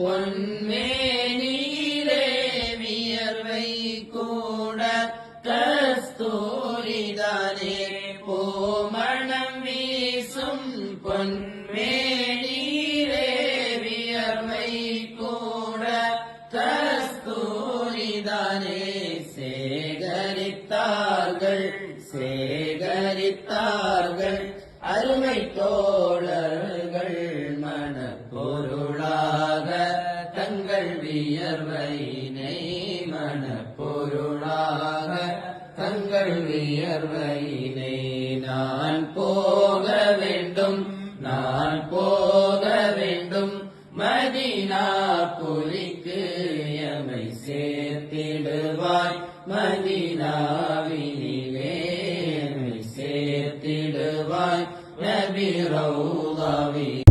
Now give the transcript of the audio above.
பொன்மே நீரே வியர்வை கூட கஸ்தூரிதானே போமணம் வீசும் பொன்மே நீரே வியர்வை கூட கஸ்தூரிதானே சேகரித்தார்கள் சேகரித்தார்கள் அருமை தோழர்கள் மனப்பொருள் வியர்வையினை மனப்பொருளாக தங்கள் வியர்வையினை நான் போக வேண்டும் நான் போக வேண்டும். மதினா புலிக்கு எமை சேர்த்திடுவாய். மதினாவினிலே எமை சேர்த்திடுவாய். நபி ரௌதாவி